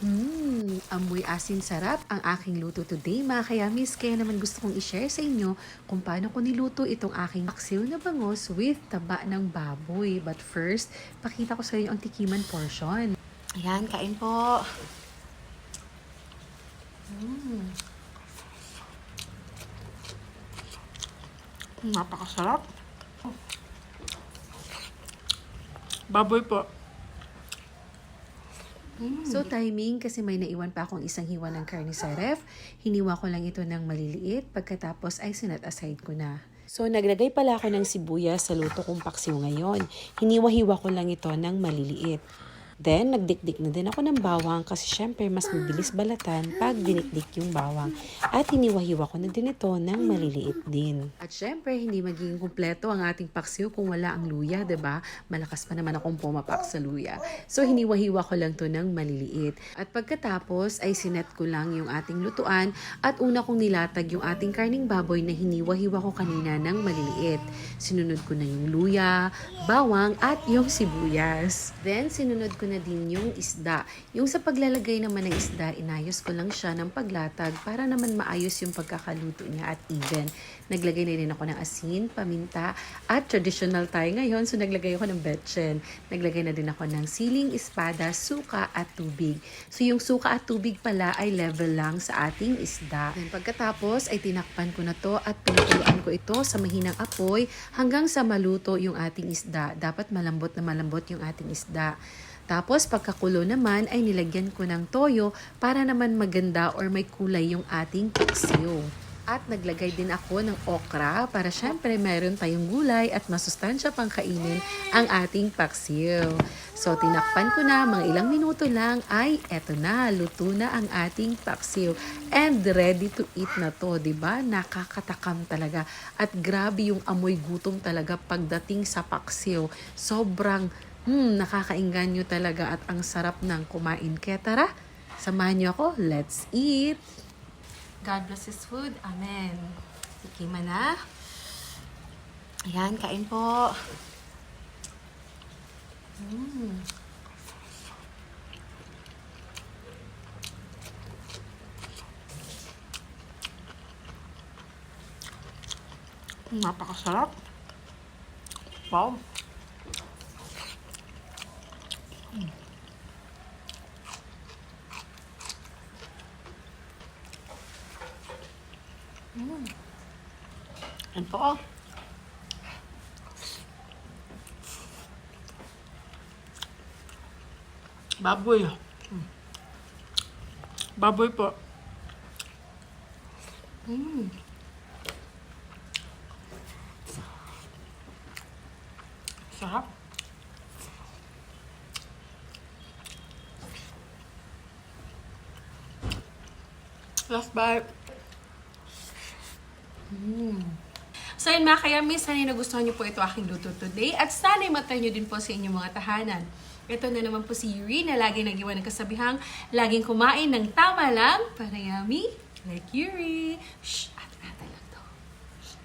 Hmm, amoy asin sarap ang aking luto today mga kayamis. Kaya naman gusto kong i-share sa inyo kung paano ko niluto itong aking paksiw na bangos with taba ng baboy. But first, pakita ko sa inyo ang tikiman portion. Ayan, kain po. Mm. Napakasarap. Baboy po. So timing kasi may naiwan pa akong isang hiwa ng karne sa ref. Hiniwa ko lang ito ng maliliit pagkatapos ay sinat aside ko na. So naglagay pala ako ng sibuyas sa luto kong paksiw ngayon. Hiniwa-hiwa ko lang ito ng maliliit. Then, nagdikdik na din ako ng bawang kasi syempre mas mabilis balatan pag dinikdik yung bawang. At hiniwa-hiwa ko na din ito ng maliliit din. At syempre, hindi magiging kumpleto ang ating paksiw kung wala ang luya, ba? Malakas pa naman akong pumapak sa luya. So, hiniwa-hiwa ko lang to ng maliliit. At pagkatapos, ay sinet ko lang yung ating lutuan at una kong nilatag yung ating karning baboy na hiniwa-hiwa ko kanina ng maliliit. Sinunod ko na yung luya, bawang, at yung sibuyas. Then, sinunod ko na din yung isda. Yung sa paglalagay naman ng isda, inayos ko lang siya ng paglatag para naman maayos yung pagkakaluto niya at even. Naglagay na rin ako ng asin, paminta, at traditional tayo ngayon, so naglagay ako ng betchen. Naglagay na din ako ng siling, espada, suka, at tubig. So yung suka at tubig pala ay level lang sa ating isda. Then pagkatapos ay tinakpan ko na to at pinakuluan ko ito sa mahinang apoy hanggang sa maluto yung ating isda. Dapat malambot na malambot yung ating isda. Tapos pagkakulo naman ay nilagyan ko ng toyo para naman maganda or may kulay yung ating paksiw. At naglagay din ako ng okra para syempre meron tayong gulay at masustansya pang kainin ang ating paksiw. So tinakpan ko na, mga ilang minuto lang ay eto na, luto na ang ating paksiw. And ready to eat na to, ba? Nakakatakam talaga. At grabe yung amoy gutom talaga pagdating sa paksiw. Sobrang Hmm, nakakainganyo talaga at ang sarap ng kumain. Kaya tara, samahan niyo ako. Let's eat! God bless His food. Amen. Tikiman na. Ayan, kain po. Mm. Napakasarap. Wow. Yan po. Baboy. Mm. Baboy po. Mm. Sarap. Last bite. So yun mga kayamis, sana'y nagustuhan niyo po ito aking luto today at sana'y matay niyo din po sa inyong mga tahanan. Ito na naman po si Yuri na lagi nag-iwan ng kasabihang laging kumain ng tama lang para yummy like Yuri. Shh! At-ata lang to. Shh.